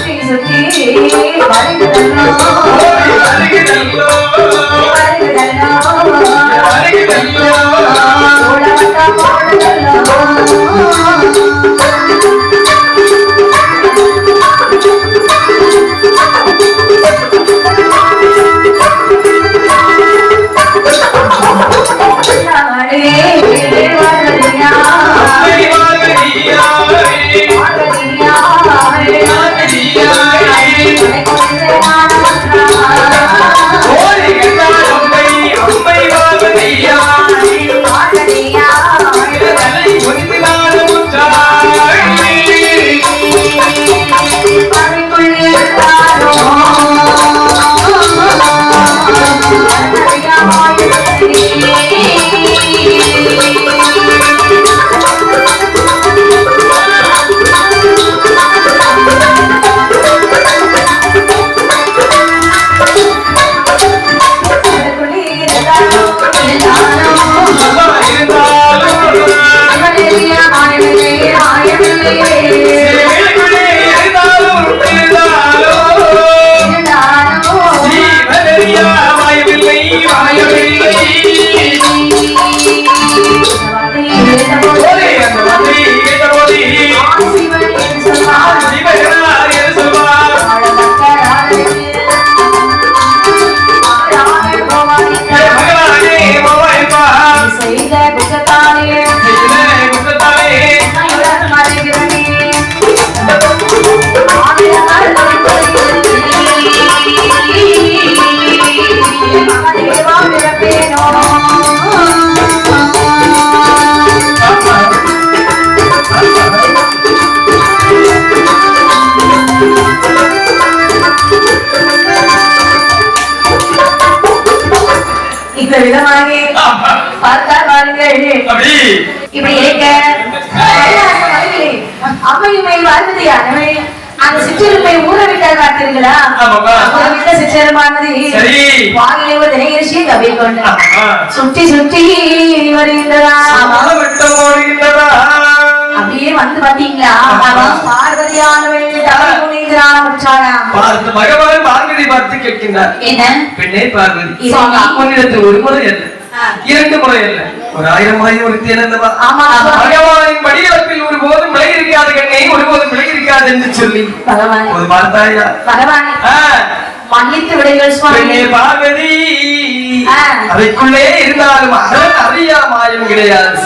சுற்றி சுற்றி வருகுதல்லோ இந்த விதமாக பார்த்தா பாருங்கள் அப்படி இப்படி இருக்க அம்மையுமை வாழ்வது யாருமே அந்த சிற்றெருமை ஊற விட்டார் பார்த்தீர்களா ஆமாப்பா. ஊற விட்ட சிற்றெருமானது. வாயிலே ஒரு திரையரிசியை கவி கொண்டு ஆ. சுற்றி சுற்றி வருகின்றதா வந்து பாத்தீங்களா பார்வதியானவள் புனிதரான உற்றானா பார்த்து பகவான் பார்வதி பார்த்து கேட்கின்றார். என்ன? பெண்ணே பார்வதி. உன்னிடத்தில் ஒரு முறை அல்ல. இரண்டு முறை அல்ல. ஒரு ஆயிரம் ஆயிரம் ஒரு தேர்ந்தவா. பகவானின் படியளப்பில் ஒருபோதும் விலை இருக்காத கண்ணை ஒருபோதும் விலை இருக்காது என்று சொல்லி. பகவான். ஒரு பார்த்தாயா பகவானே. ஆ, மன்னித்து விடுங்கள் சுவாமி. பெண்ணே பார்வதி ஆ. அதைக்குள்ளே இருந்தாலும் அரண் அறியா மாயம் கிடையாது